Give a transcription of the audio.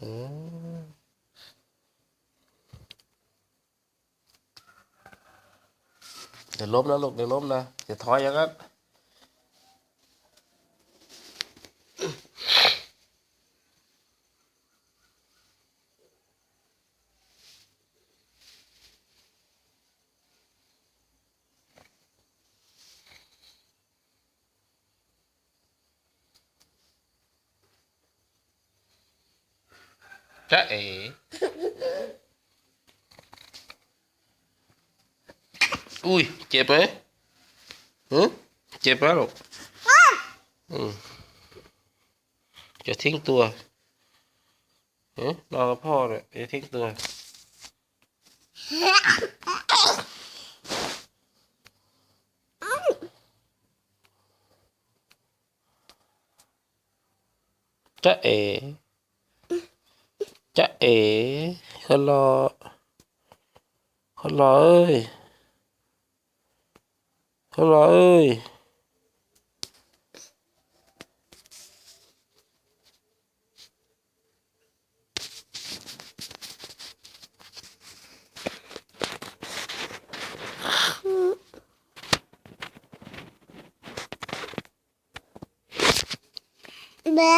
เดี๋ยวล้มนะลูกเดี๋ยวล้มนะอย่าท้ออย่างนั้น จ๊ะเอ๋อุ้ยเจ็บไหมฮึเจ็บไหมลูกอืมจะทิ้งตัวฮึนอนกับพ่อเนี่ยจะทิ้งตัว จะเอ๋จ๊ะเอ๋คนรอคนรอเอ้ยคนรอเอ้ยแม่